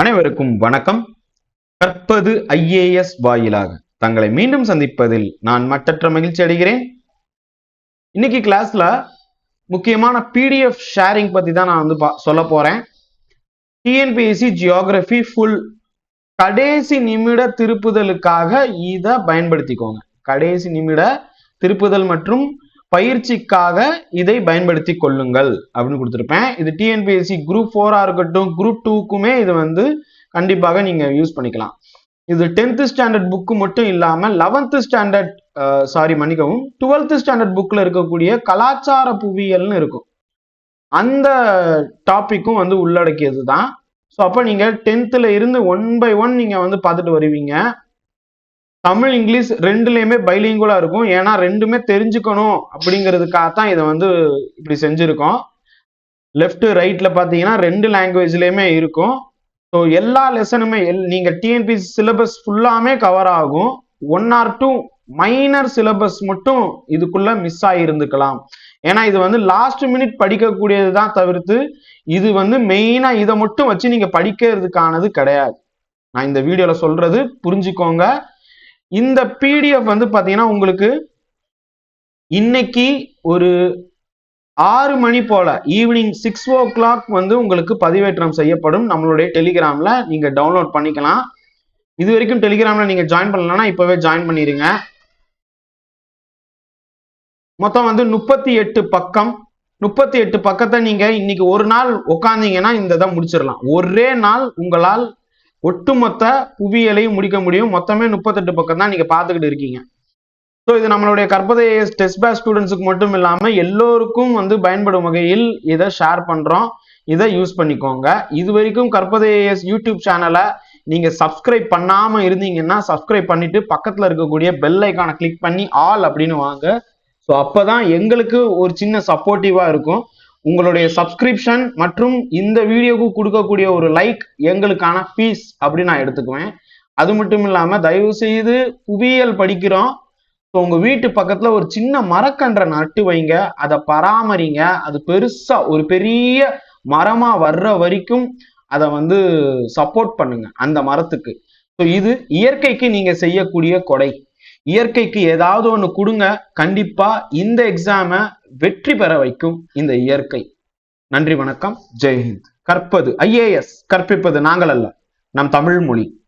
அனைவருக்கும் வணக்கம். கற்பது ஐஏஎஸ் வாயிலாக தங்களை மீண்டும் சந்திப்பதில் நான் மட்டற்ற மகிழ்ச்சி அடைகிறேன். இன்னைக்கு கிளாஸ்ல முக்கியமான பிடிஎஃப் ஷேரிங் பத்தி தான் நான் வந்து பா- சொல்ல போறேன். டிஎன்பிஎஸ்சி ஜியோகிரபி ஃபுல் கடைசி நிமிட திருப்புதலுக்காக இதை பயன்படுத்திக்கோங்க. கடைசி நிமிட திருப்புதல் மற்றும் பயிற்சிக்காக இதை பயன்படுத்தி கொள்ளுங்கள் அப்படின்னு கொடுத்துருப்பேன். இது டிஎன்பிஎஸ்சி குரூப் ஃபோரா இருக்கட்டும் குரூப் டூக்குமே இது வந்து கண்டிப்பாக நீங்க யூஸ் பண்ணிக்கலாம். இது டென்த் ஸ்டாண்டர்ட் புக்கு மட்டும் இல்லாம லெவன்த் ஸ்டாண்டர்ட் சாரி மன்னிக்கவும் டுவெல்த் ஸ்டாண்டர்ட் புக்ல இருக்கக்கூடிய கலாச்சார புவியியல்னு இருக்கும். அந்த டாப்பிக்கும் வந்து உள்ளடக்கியது தான் ஸோ அப்போ நீங்கள் டென்த்தில் இருந்து ஒன் பை ஒன் நீங்கள் வந்து பார்த்துட்டு வருவீங்க. தமிழ் இங்கிலீஷ் ரெண்டுலேயுமே பைலிங்குலா இருக்கும். ஏன்னா ரெண்டுமே தெரிஞ்சுக்கணும் அப்படிங்கிறதுக்காக தான் இதை வந்து இப்படி செஞ்சுருக்கோம். லெஃப்ட் ரைட்ல பார்த்தீங்கன்னா ரெண்டு லாங்குவேஜ்லேயுமே இருக்கும். ஸோ எல்லா லெசனுமே எல் நீங்கள் டிஎன்பிசி சிலபஸ் ஃபுல்லாமே கவர் ஆகும். One or two minor syllabus மட்டும் இதுக்குள்ள மிஸ் ஆகியிருந்துக்கலாம் ஏன்னா இது வந்து லாஸ்ட் மினிட் படிக்கக்கூடியது தான் தவிர்த்து இது வந்து மெயினா இதை மட்டும் வச்சு நீங்க படிக்கிறதுக்கானது கிடையாது. நான் இந்த வீடியோல சொல்றது புரிஞ்சுக்கோங்க. இந்த பிடிஎஃப் வந்து பாத்தீங்கன்னா உங்களுக்கு இன்னைக்கு ஒரு ஆறு மணி போல ஈவினிங் சிக்ஸ் ஓ கிளாக் வந்து உங்களுக்கு பதிவேற்றம் செய்யப்படும். நம்மளுடைய டெலிகிராம்ல நீங்க டவுன்லோட் பண்ணிக்கலாம். இது வரைக்கும் டெலிகிராம்ல நீங்க ஜாயின் பண்ணலன்னா இப்பவே ஜாயின் பண்ணிடுங்க மொத்தம் வந்து முப்பத்தி எட்டு பக்கம். முப்பத்தி எட்டு பக்கத்தை நீங்க இன்னைக்கு ஒரு நாள் உட்காந்தீங்கன்னா இந்த இதை முடிச்சிடலாம். ஒரே நாள் உங்களால் ஒட்டுமொத்த புவியியலையும் முடிக்க முடியும். மொத்தமே முப்பத்தெட்டு பக்கம் தான் நீங்க பார்த்துக்கிட்டு இருக்கீங்க. ஸோ இது நம்மளுடைய கற்பதை டெஸ்ட் பேஸ் ஸ்டூடெண்ட்ஸுக்கு மட்டும் இல்லாமல் எல்லோருக்கும் வந்து பயன்படும் வகையில் இதை ஷேர் பண்ணுறோம் இதை யூஸ் பண்ணிக்கோங்க. இது வரைக்கும் கற்பதையஸ் யூடியூப் சேனலை நீங்கள் சப்ஸ்கிரைப் பண்ணாமல் இருந்தீங்கன்னா சப்ஸ்கிரைப் பண்ணிட்டு பக்கத்தில் இருக்கக்கூடிய பெல் ஐக்கானை கிளிக் பண்ணி ஆல் அப்படின்னு வாங்க. ஸோ அப்போ தான் எங்களுக்கு ஒரு சின்ன சப்போர்ட்டிவாக இருக்கும். உங்களுடைய சப்ஸ்கிரிப்ஷன் மற்றும் இந்த வீடியோக்கு கொடுக்கக்கூடிய ஒரு லைக் எங்களுக்கான ஃபீஸ் அப்படின்னு நான் எடுத்துக்குவேன். அது மட்டும் இல்லாம தயவு செய்து புவியியல் படிக்கிறோம். ஸோ உங்க வீட்டு பக்கத்துல ஒரு சின்ன மரக்கன்றை நட்டு வைங்க. அதை பராமரிங்க. அது பெருசா ஒரு பெரிய மரமா வர்ற வரைக்கும் அதை வந்து சப்போர்ட் பண்ணுங்க அந்த மரத்துக்கு. ஸோ இது இயற்கைக்கு நீங்க செய்யக்கூடிய கொடை. இயற்கைக்கு ஏதாவது ஒன்று கொடுங்க கண்டிப்பா இந்த எக்ஸாமை வெற்றி பெற வைக்கும் இந்த இயற்கை. நன்றி வணக்கம். ஜெய்ஹிந்த் கற்பது ஐஏஎஸ் கற்பிப்பது நாங்கள் அல்ல நம் தமிழ் மொழி.